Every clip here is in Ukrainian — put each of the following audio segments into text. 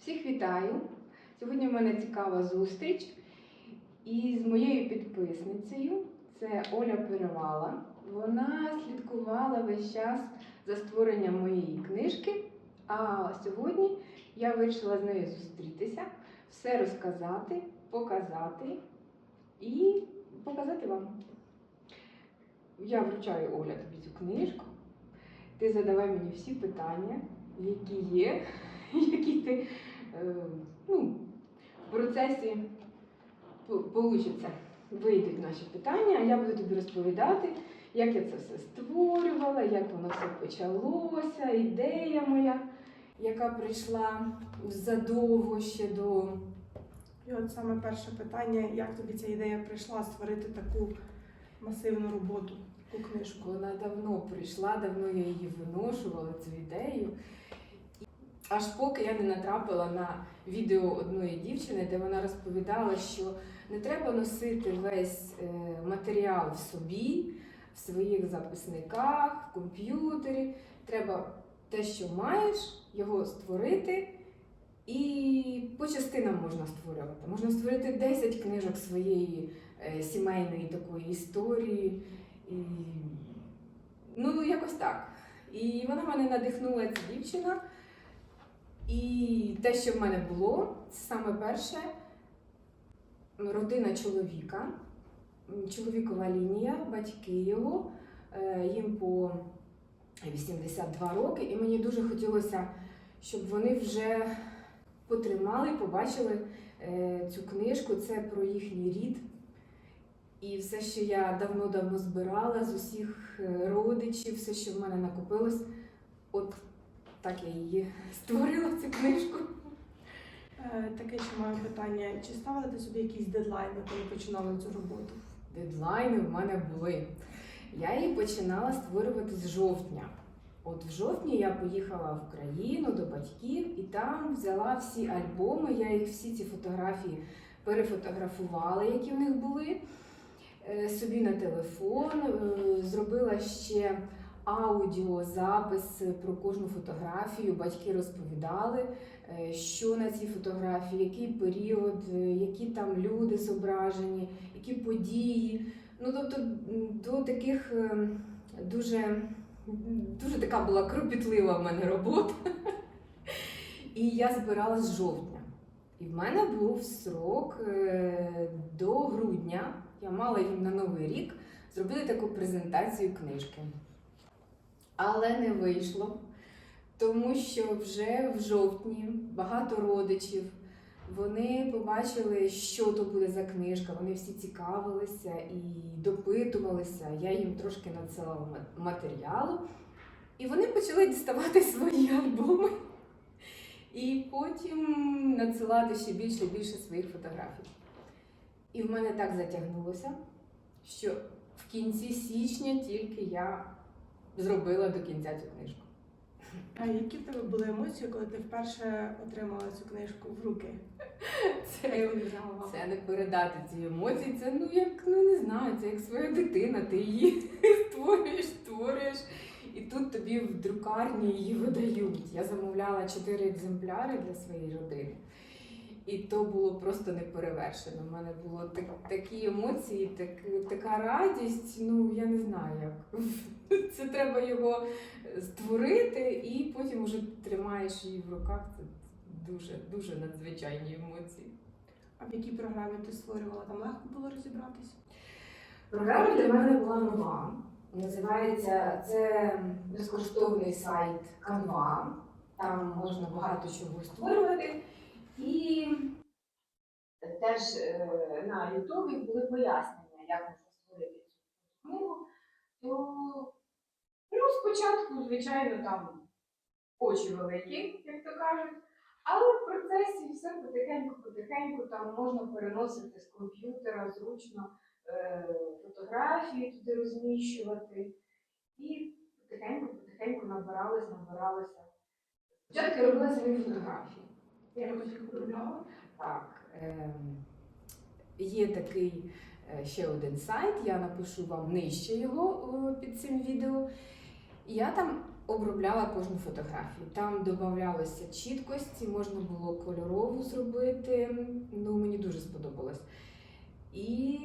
Всіх вітаю! Сьогодні в мене цікава зустріч із моєю підписницею. Це Оля Перевала. Вона слідкувала весь час за створенням моєї книжки. А сьогодні я вирішила з нею зустрітися, все розказати, показати і показати вам. Я вручаю Оля тобі цю книжку. Ти задавай мені всі питання, які є, які ти ну, в процесі вийде, вийдуть наші питання, а я буду тобі розповідати, як я це все створювала, як воно все почалося, ідея моя, яка прийшла задовго ще до. І от саме перше питання, як тобі ця ідея прийшла створити таку масивну роботу, таку книжку? Вона давно прийшла, давно я її виношувала, цю ідею. Аж поки я не натрапила на відео одної дівчини, де вона розповідала, що не треба носити весь е, матеріал в собі, в своїх записниках, в комп'ютері. Треба те, що маєш, його створити. І по частинам можна створювати. Можна створити 10 книжок своєї е, сімейної такої історії. І, ну, якось так. І вона мене надихнула ця дівчина. І те, що в мене було, це саме перше родина чоловіка, чоловікова лінія, батьки його, е, їм по 82 роки, і мені дуже хотілося, щоб вони вже потримали, побачили е, цю книжку. Це про їхній рід. І все, що я давно-давно збирала з усіх е, родичів, все, що в мене накопилось, от так я її створила цю книжку. Е, Таке ще маю питання. Чи ставили ти собі якісь дедлайни, коли починали цю роботу? Дедлайни в мене були. Я її починала створювати з жовтня. От в жовтні я поїхала в Україну до батьків і там взяла всі альбоми. Я їх всі ці фотографії перефотографувала, які в них були. е, Собі на телефон, е, зробила ще аудіозапис про кожну фотографію. Батьки розповідали, е, що на цій фотографії, який період, е, які там люди зображені, які події. Ну тобто до таких е, дуже, дуже така була кропітлива в мене робота. І я збирала з жовтня. І в мене був срок е, до грудня. Я мала їм на Новий рік зробити таку презентацію книжки. Але не вийшло, тому що вже в жовтні багато родичів вони побачили, що то буде за книжка. Вони всі цікавилися і допитувалися. Я їм трошки надсилала матеріалу. І вони почали діставати свої альбоми. І потім надсилати ще більше і більше своїх фотографій. І в мене так затягнулося, що в кінці січня тільки я зробила до кінця цю книжку. А які в тебе були емоції, коли ти вперше отримала цю книжку в руки? Це, це не передати ці емоції. Це ну як ну не знаю, це як своя дитина. Ти її створюєш, створюєш. І тут тобі в друкарні її видають. Я замовляла чотири екземпляри для своєї родини. І то було просто неперевершено. У мене було так, такі емоції, так, така радість. Ну я не знаю як. Це треба його створити, і потім вже тримаєш її в руках. Це дуже, дуже надзвичайні емоції. А в якій програмі ти створювала? Там легко було розібратись? Програма для мене була нова. Називається це безкоштовний сайт Canva. Там можна багато чого створювати. І теж е, на Ютубі були пояснення, як можна створити цю книгу. Ну, спочатку, звичайно, там очі великі, як то кажуть. Але в процесі все потихеньку-потихеньку там можна переносити з комп'ютера зручно е, фотографії туди розміщувати. І потихеньку-потихеньку набирались, набиралися. Спочатку я робила самі фотографії. Я їх. Так, ем, є такий е, ще один сайт, я напишу вам нижче його е, під цим відео. Я там обробляла кожну фотографію. Там додавалося чіткості, можна було кольорову зробити. Ну, мені дуже сподобалось. І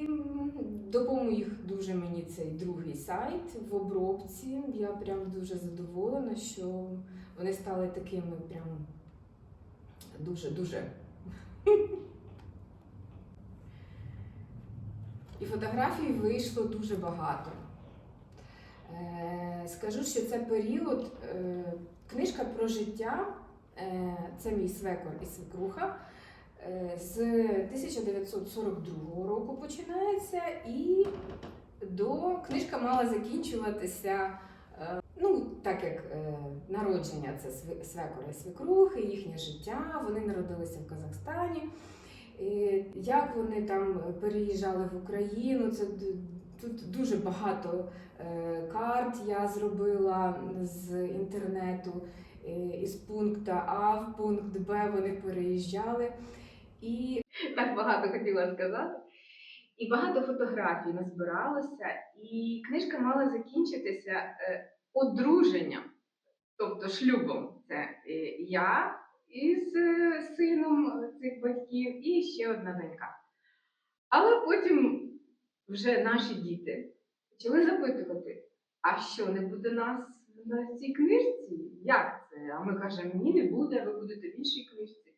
допоміг дуже мені цей другий сайт в обробці. Я прям дуже задоволена, що вони стали такими прям дуже-дуже. І фотографій вийшло дуже багато. Е, Скажу, що це період, е, книжка про життя, е, це мій свекор і свекруха. З 1942 року починається, і до книжка мала закінчуватися. Ну, так як народження це свекора і свекрухи, їхнє життя, вони народилися в Казахстані. Як вони там переїжджали в Україну, це тут дуже багато е, карт я зробила з інтернету. Е, Із пункту А в пункт Б вони переїжджали. І так багато хотіла сказати. І багато фотографій назбиралося, і книжка мала закінчитися е, одруженням, тобто шлюбом. Це я із сином цих батьків і ще одна донька. Але потім вже наші діти почали запитувати, а що не буде нас на цій книжці? Як це? А ми кажемо, ні, не буде, ви будете в іншій книжці.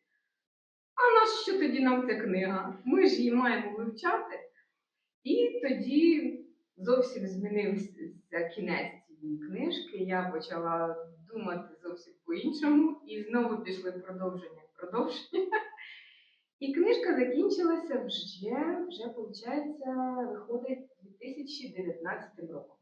А на що тоді нам ця книга? Ми ж її маємо вивчати. І тоді зовсім змінився кінець цієї книжки. Я почала думати зовсім по-іншому, і знову пішли продовження, продовження. І книжка закінчилася вже, вже виходить, виходить 2019 роком.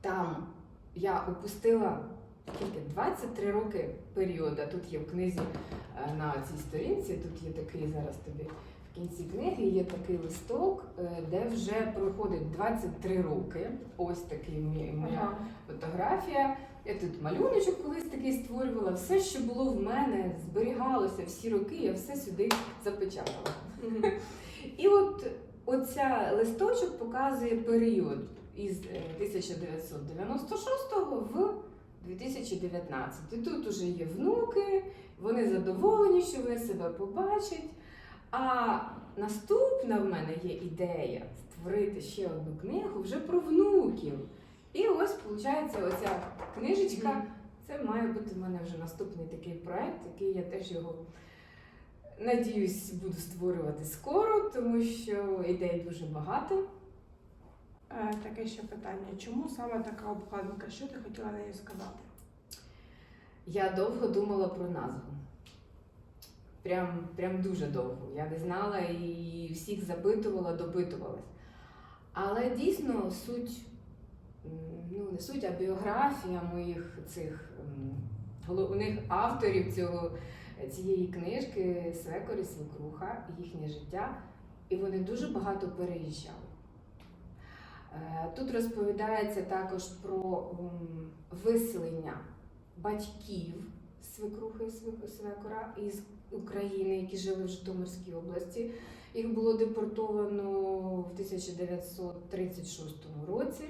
Там я опустила скільки 23 роки періоду. Тут є в книзі е, на цій сторінці. Тут є такий зараз тобі в кінці книги. Є такий листок, е, де вже проходить 23 роки. Ось такий моя Ага. фотографія. Я тут малюночок колись такий створювала. Все, що було в мене, зберігалося всі роки, я все сюди запечатала. І от оця листочок показує період із е, 1996 в 2019. І тут уже є внуки, вони задоволені, що вони себе побачать. А наступна в мене є ідея створити ще одну книгу вже про внуків. І ось, виходить, оця книжечка. Це має бути в мене вже наступний такий проект, який я теж його надіюсь буду створювати скоро, тому що ідей дуже багато. Е, Таке ще питання. Чому саме така обкладинка? Що ти хотіла нею сказати? Я довго думала про назву. Прям, прям дуже довго. Я не знала і всіх запитувала, допитувалась. Але дійсно суть, ну не суть, а біографія моїх цих головних авторів цього, цієї книжки Свекор і Свекруха, їхнє життя. І вони дуже багато переїжджали. Е, Тут розповідається також про виселення батьків свекрухи і свекора із України, які жили в Житомирській області. Їх було депортовано в 1936 році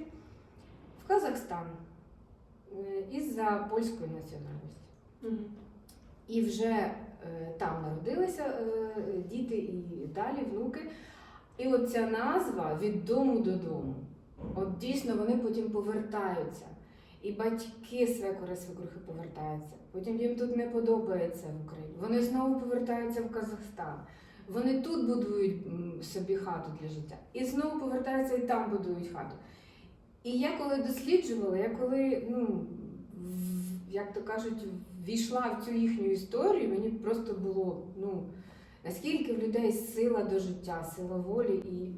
Казахстан е, із-за польської національності. І вже е, там народилися е, діти і далі внуки. І от ця назва від дому додому. От дійсно вони потім повертаються. І батьки свекори свекрухи повертаються. Потім їм тут не подобається в Україні. Вони знову повертаються в Казахстан. Вони тут будують собі хату для життя. І знову повертаються і там будують хату. І я коли досліджувала, я коли, ну, як то кажуть, війшла в цю їхню історію, мені просто було, ну, наскільки в людей сила до життя, сила волі і,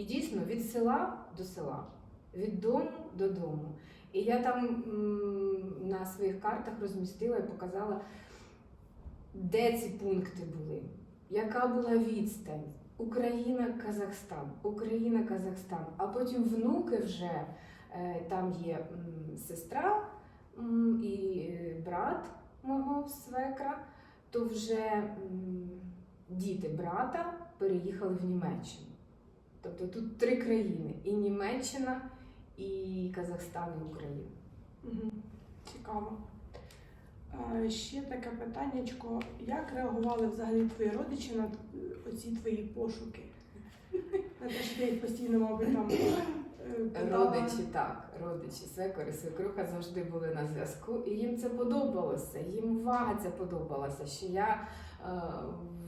і дійсно від села до села, від дому до дому. І я там на своїх картах розмістила і показала, де ці пункти були, яка була відстань. Україна, Казахстан, Україна, Казахстан. А потім внуки вже е, там є сестра і е, брат мого свекра, то вже діти брата переїхали в Німеччину. Тобто тут три країни: і Німеччина, і Казахстан, і Україна. Цікаво. Ще таке питаннячко. Як реагували взагалі твої родичі на е, оці твої пошуки? На те, що ти їх постійно, мабуть, там е? Родичі, так, родичі, свекори, свекруха завжди були на зв'язку, і їм це подобалося. Їм увага це подобалася, що я е,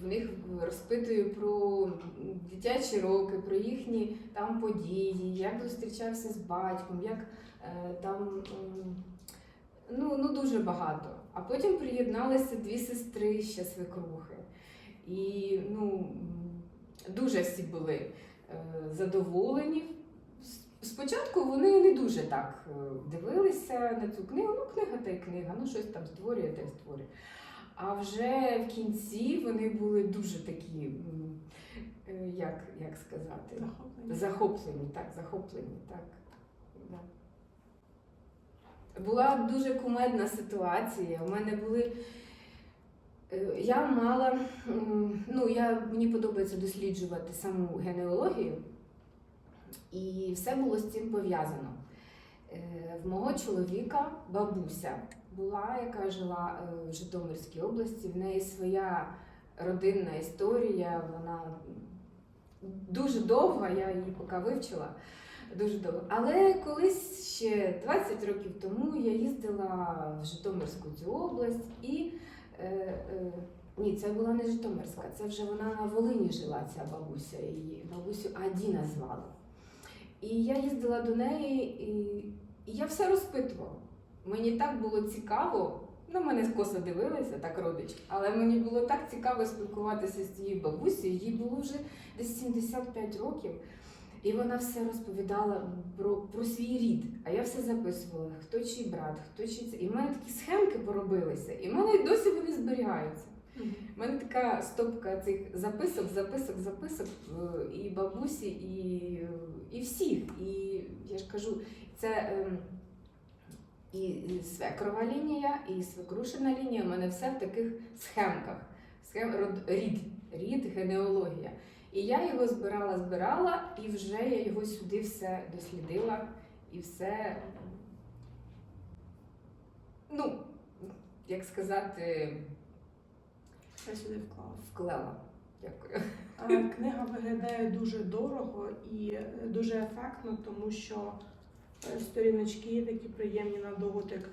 в них розпитую про дитячі роки, про їхні там події, як зустрічався з батьком, як е, там м, ну, ну дуже багато. А потім приєдналися дві сестри ще свекрухи. І ну, дуже всі були е, задоволені. Спочатку вони не дуже так е, дивилися на цю книгу. Ну, книга та й книга, ну щось там створює та й створює. А вже в кінці вони були дуже такі, е, як, як сказати, Захоплення. захоплені, так, захоплені, так. Була дуже кумедна ситуація. У мене були. е, Я мала, ну я мені подобається досліджувати саму генеалогію, і все було з цим пов'язано. Е, В мого чоловіка бабуся була, яка жила е, в Житомирській області. В неї своя родинна історія. Вона дуже довга, я її поки вивчила. Дуже довго. Але колись ще 20 років тому я їздила в Житомирську цю область і е, е, ні, це була не Житомирська, це вже вона на Волині жила, ця бабуся. Її бабусю Адіна звали. І я їздила до неї, і, і я все розпитувала. Мені так було цікаво. На мене косо дивилися, так родич, але мені було так цікаво спілкуватися з цією бабусею. Їй було вже десь 75 років. І вона все розповідала про, про свій рід. А я все записувала, хто чий брат, хто чий це. І в мене такі схемки поробилися, і в мене й досі вони зберігаються. У мене така стопка цих записок, записок, записок е, і бабусі, і, і всіх. І я ж кажу, це ем, і, свекрова лінія, і свекрушина лінія. У мене все в таких схемках. Схем, род, рід, рід, генеалогія. І я його збирала, збирала, і вже я його сюди все дослідила і все. Ну, як сказати, Все сюди вклала. вклала. Дякую. А, Книга виглядає дуже дорого і е, дуже ефектно, тому що е, сторіночки такі приємні на дотик.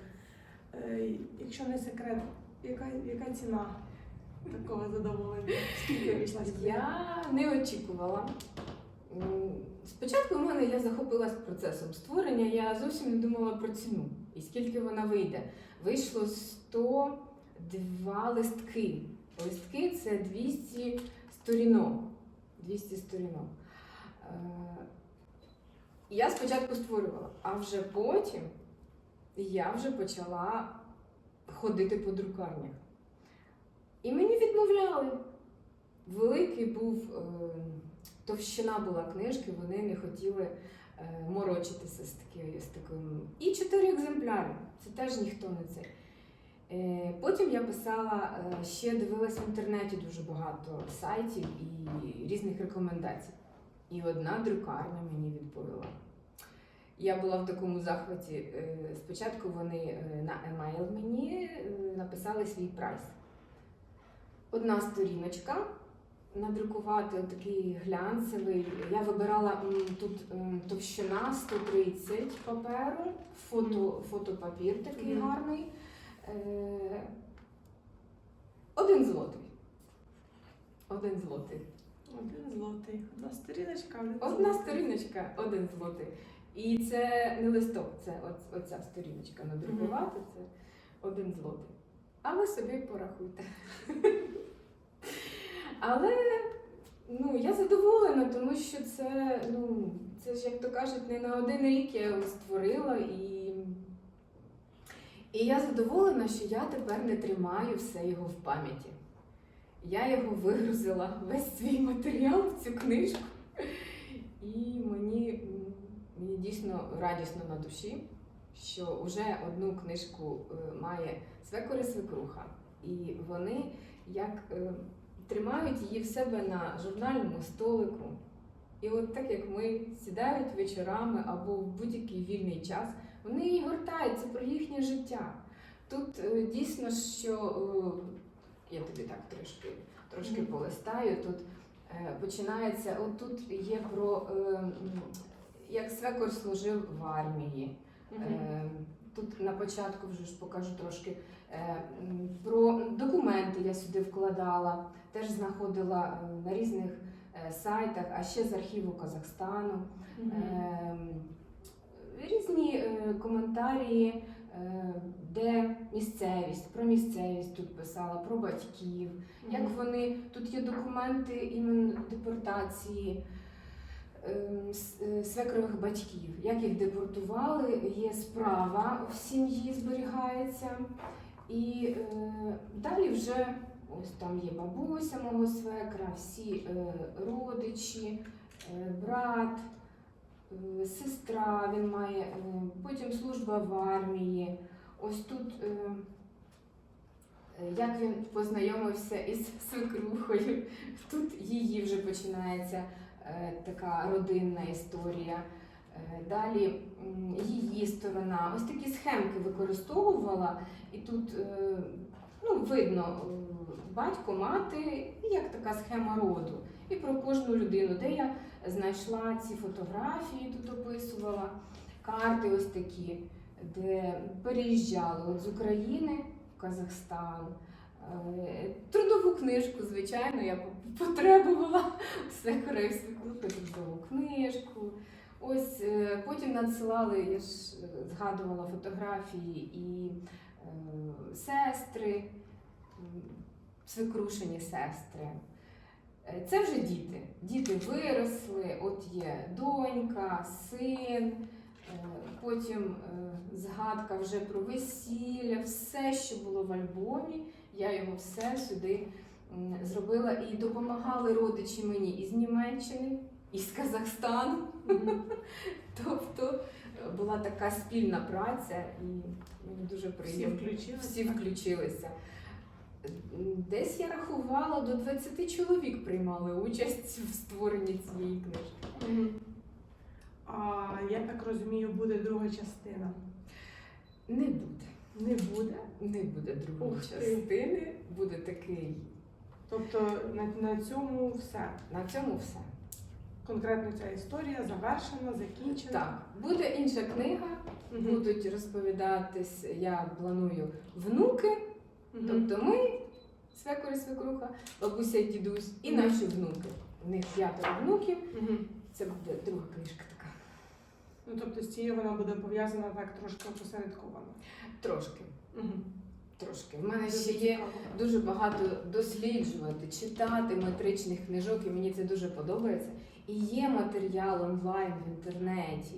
Е, Якщо не секрет, яка, яка ціна такого задоволення? Скільки вийшла ця? Я не очікувала. Спочатку в мене я захопилась процесом створення, я зовсім не думала про ціну і скільки вона вийде. Вийшло 102 листки. Листки це 200 сторінок. 200 сторінок. Е, Я спочатку створювала, а вже потім я вже почала ходити по друкарнях. І мені відмовляли. Великий був, е, товщина була книжки, вони не хотіли е, морочитися з таким, з таким. І чотири екземпляри. Це теж ніхто не це. Е, Потім я писала, ще дивилась в інтернеті дуже багато сайтів і різних рекомендацій. І одна друкарня мені відповіла. Я була в такому захваті. Спочатку вони на емейл мені написали свій прайс. Одна сторіночка. Надрукувати такий глянцевий. Я вибирала тут товщина 130 паперу, фото, фотопапір такий Мгм. гарний. Е, один злотий. Один злотий. Один злотий. Одна сторіночка, один Одна сторіночка, один злотий. І це не листок, це оця сторіночка надрукувати, це один злотий. А ви собі порахуйте. Але ну, я задоволена, тому що це, ну, це ж, як то кажуть, не на один рік я його створила і. І я задоволена, що я тепер не тримаю все його в пам'яті. Я його вигрузила весь свій матеріал в цю книжку. І мені, мені дійсно радісно на душі, що вже одну книжку е, має свекор і свекруха. І вони як е, тримають її в себе на журнальному столику. І от так як ми сідають вечорами або в будь-який вільний час, Вони її гортають, це про їхнє життя. Тут е, дійсно, що я тобі так трошки, трошки полистаю. Тут починається, от тут є про як свекор служив в армії. Е, Тут на початку вже ж покажу трошки е, про документи я сюди вкладала, теж знаходила е, на різних сайтах, а ще з архіву Казахстану. Мгм. Ем, Різні коментарі, де місцевість, про місцевість тут писала, про батьків, як вони тут є документи іменно депортації свекрових батьків, як їх депортували, є справа в сім'ї зберігається. І е, далі вже ось там є бабуся мого свекра, всі е, родичі, е, брат, е, сестра він має, е, потім служба в армії. Ось тут. Е, е, як він познайомився із свекрухою. Тут її вже починається е, така родинна історія. Е, Далі її сторона. Ось такі схемки використовувала, і тут е, ну, видно е, батько, мати, як така схема роду. І про кожну людину, де я знайшла ці фотографії, тут описувала, карти ось такі, де переїжджали от з України в Казахстан. Е, Трудову книжку, звичайно, я потребувала все корейську трудову книжку. Ось е, потім надсилали, я ж е, згадувала фотографії і е, сестри, свекрушені сестри. Це вже діти. Діти виросли, от є донька, син, потім згадка вже про весілля, все, що було в альбомі, я його все сюди зробила і допомагали родичі мені із Німеччини, із Казахстану. Тобто е, була така спільна праця, і мені дуже Всі приємно. включилися. Всі включилися. Десь я рахувала, до 20 чоловік приймали участь в створенні цієї книжки. А я так розумію, буде друга частина. Не буде. Не буде. Не буде другої Ух ти. частини. Буде такий. Тобто на, на цьому все. На цьому все. Конкретно ця історія завершена, закінчена. Так, буде інша книга, Мгм. будуть розповідатись, я планую внуки. Мгм. Тобто ми, свекор і свекруха, бабуся і дідусь, і Мгм. наші внуки. У них п'ятеро внуків. Мгм. Це буде друга книжка така. Ну тобто з цією вона буде пов'язана так трошки опосередковано. Трошки. Мгм. Трошки. В мене Дуже ще є цікаво. дуже багато досліджувати, читати метричних книжок, і мені це дуже подобається. І є матеріал онлайн в інтернеті.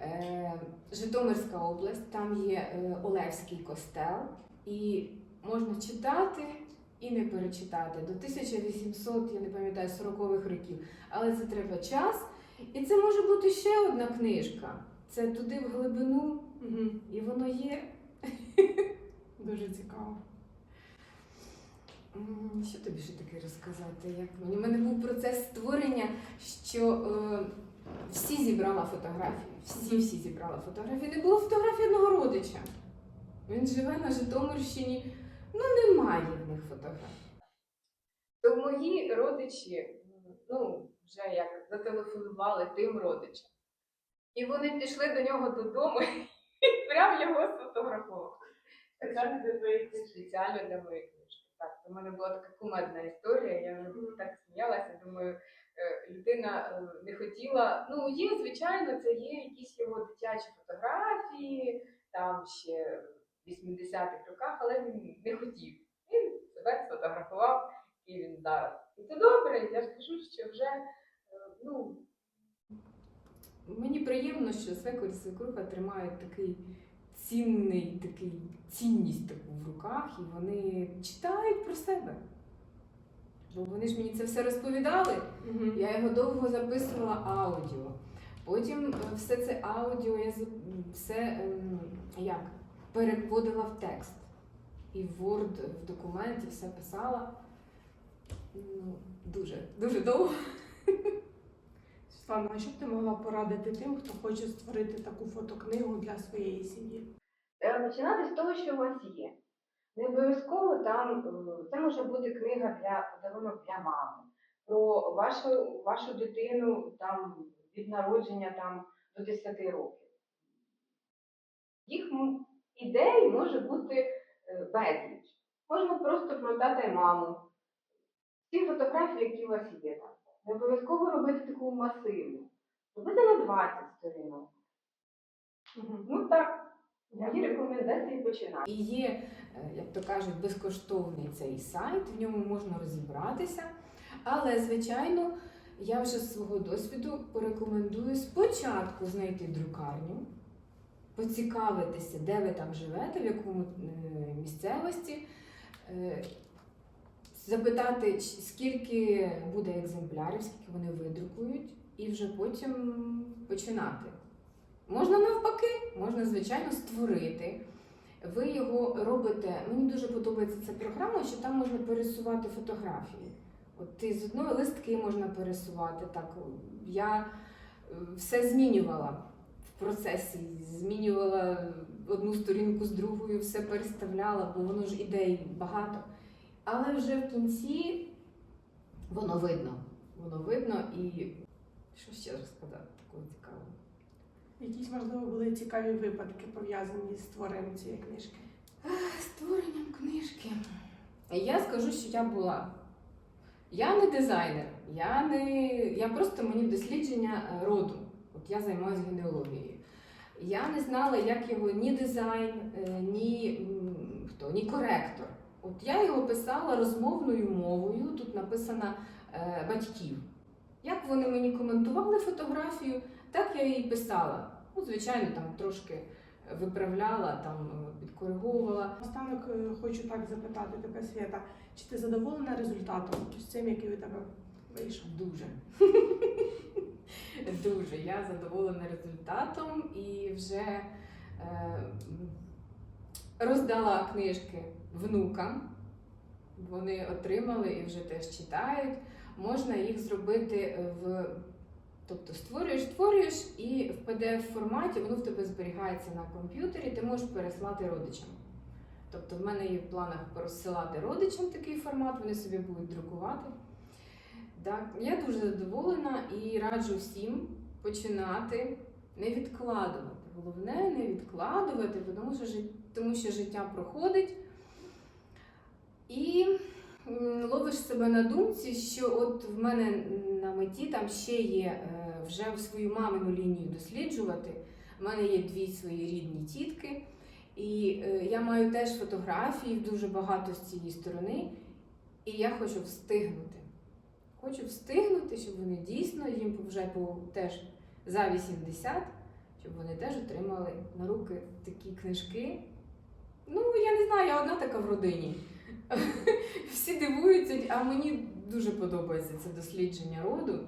Е, Житомирська область, там є е, Олевський костел, і можна читати і не перечитати до 1800, я не пам'ятаю, 40-х років. Але це треба час. І це може бути ще одна книжка. Це туди в глибину, і воно є. Дуже цікаво. Що тобі ще таке розказати? Як мені? У мене був процес створення, що е, всі зібрала фотографії. Всі всі зібрала фотографії. Не було фотографії одного родича. Він живе на Житомирщині. Ну, немає в них фотографій. То мої родичі, ну, вже як зателефонували тим родичам. І вони пішли до нього додому і прям його сфотографували. Спеціально для твоєї книжки. Спеціально для моєї книжки. Так, в мене була така кумедна історія. Я вже так сміялася. Думаю, е, людина е, не хотіла. Ну, є, звичайно, це є якісь його дитячі фотографії, там ще в 80-х роках, але він не хотів. Він себе сфотографував, і він зараз. І це добре, я ж кажу, що вже е, ну. Мені приємно, що свекор і свекруха тримають такий цінний, такий цінність таку в руках, і вони читають про себе. Бо вони ж мені це все розповідали. Мгм. Я його довго записувала аудіо. Потім е, все це аудіо я все ем, як переводила в текст. І в Word, в документі все писала. Ну, дуже, дуже довго. Світлана, а що б ти могла порадити тим, хто хоче створити таку фотокнигу для своєї сім'ї? Е, Починати з того, що у вас є. Не обов'язково там е, це може бути книга для подарунок для мами, про вашу, вашу дитину там від народження там до 10 років. Їх ідей може бути е, безліч. Можна просто про тата і маму. Ті фотографії, які у вас є там. Не обов'язково робити таку масивну. Робити на 20 сторінок. Ну так, мої рекомендації починати. І є, е, як то кажуть, безкоштовний цей сайт, в ньому можна розібратися. Але, звичайно, я вже з свого досвіду порекомендую спочатку знайти друкарню, поцікавитися, де ви там живете, в якому е, місцевості, е, запитати, скільки буде екземплярів, скільки вони видрукують, і вже потім починати. Можна навпаки, можна, звичайно, створити. Ви його робите. Мені дуже подобається ця програма, що там можна пересувати фотографії. От ти з одної листки можна пересувати. Так я е, все змінювала в процесі, змінювала одну сторінку з другою, все переставляла, бо воно ж ідей багато. Але вже в кінці воно видно. Воно видно і що ще розказати такого цікавого? Якісь, можливо, були цікаві випадки пов'язані з створенням цієї книжки? Створенням книжки. Я скажу, що я була. Я не дизайнер, я не. Я просто мені дослідження е, роду. От я займаюся генеалогією. Я не знала, як його ні дизайн, е, ні, хто, ні коректор. От я його писала розмовною мовою, тут написано е, батьків. Як вони мені коментували фотографію, так я її писала. Ну, звичайно, там трошки виправляла, там е, підкориговувала. Останок е, хочу так запитати тебе, Свята, чи ти задоволена результатом з цим, який у тебе вийшов? Дуже. Дуже. Я задоволена результатом і вже е, роздала книжки внукам. Вони отримали і вже теж читають. Можна їх зробити в. Тобто створюєш, створюєш, і в pdf форматі воно в тебе зберігається на комп'ютері, ти можеш переслати родичам. Тобто, в мене є в планах розсилати родичам такий формат, вони собі будуть друкувати. Так, я дуже задоволена і раджу всім починати не відкладувати. Головне не відкладувати, тому що, жит- тому що життя проходить. І ловиш себе на думці, що от в мене на меті там ще є е, вже свою мамину лінію досліджувати. У мене є дві свої рідні тітки, і е, я маю теж фотографії дуже багато з цієї сторони, і я хочу встигнути. Хочу встигнути, щоб вони дійсно їм вже по теж за 80, щоб вони теж отримали на руки такі книжки. Ну, я не знаю, я одна така в родині. Всі дивуються, а мені дуже подобається це дослідження роду.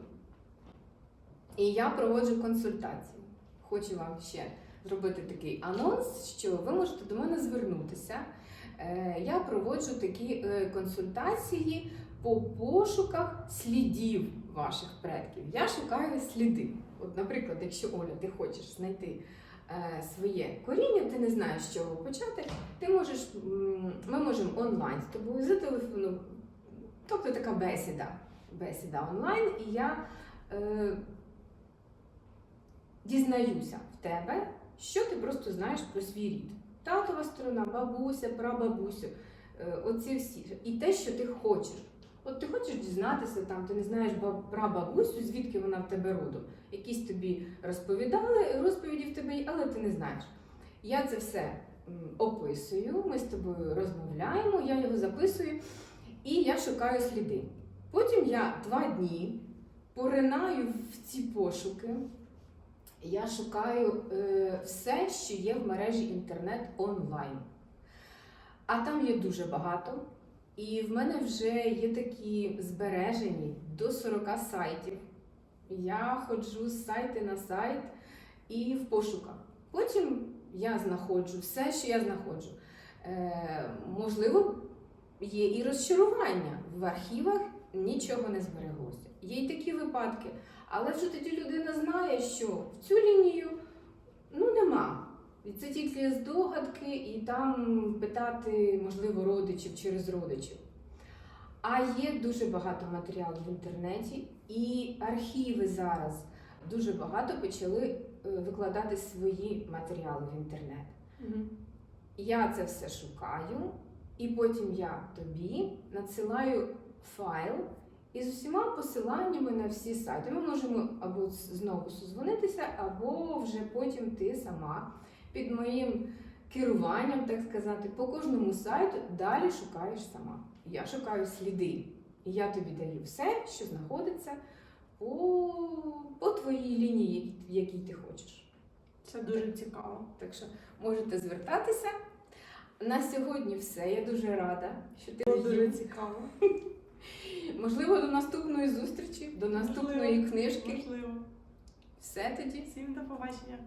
І я проводжу консультації. Хочу вам ще зробити такий анонс, що ви можете до мене звернутися. Е, Я проводжу такі е, консультації по пошуках слідів ваших предків. Я шукаю сліди. От, наприклад, якщо Оля, ти хочеш знайти своє коріння, ти не знаєш, з чого почати, ти можеш, ми можемо онлайн з тобою зателефонувати. Тобто така бесіда, бесіда онлайн, і я е, дізнаюся в тебе, що ти просто знаєш про свій рід. Татова сторона, бабуся, прабабусю, е, оці всі. І те, що ти хочеш. От ти хочеш дізнатися, там, ти не знаєш баб- прабабусю, звідки вона в тебе родом. Якісь тобі розповідали, розповіді в тебе але ти не знаєш. Я це все описую, ми з тобою розмовляємо, я його записую і я шукаю сліди. Потім я два дні поринаю в ці пошуки. Я шукаю е, все, що є в мережі інтернет онлайн. А там є дуже багато. І в мене вже є такі збережені до 40 сайтів. Я ходжу з сайти на сайт і в пошуках. Потім я знаходжу все, що я знаходжу. Е, можливо, є і розчарування в архівах. нічого не збереглося. Є й такі випадки, але вже тоді людина знає, що в цю лінію ну нема. І це тільки здогадки, і там питати, можливо, родичів через родичів. А є дуже багато матеріалів в інтернеті, і архіви зараз дуже багато почали е, викладати свої матеріали в інтернет. Я це все шукаю, і потім я тобі надсилаю файл із усіма посиланнями на всі сайти. Ми можемо або знову созвонитися, або вже потім ти сама під моїм керуванням, так сказати, по кожному сайту далі шукаєш сама. Я шукаю сліди. І я тобі даю все, що знаходиться по, по твоїй лінії, в якій ти хочеш. Це дуже цікаво. Так що можете звертатися. На сьогодні все. Я дуже рада, що ти Було дуже цікаво. Можливо, до наступної зустрічі, до наступної Можливо. книжки. Можливо. Все тоді. Всім до побачення.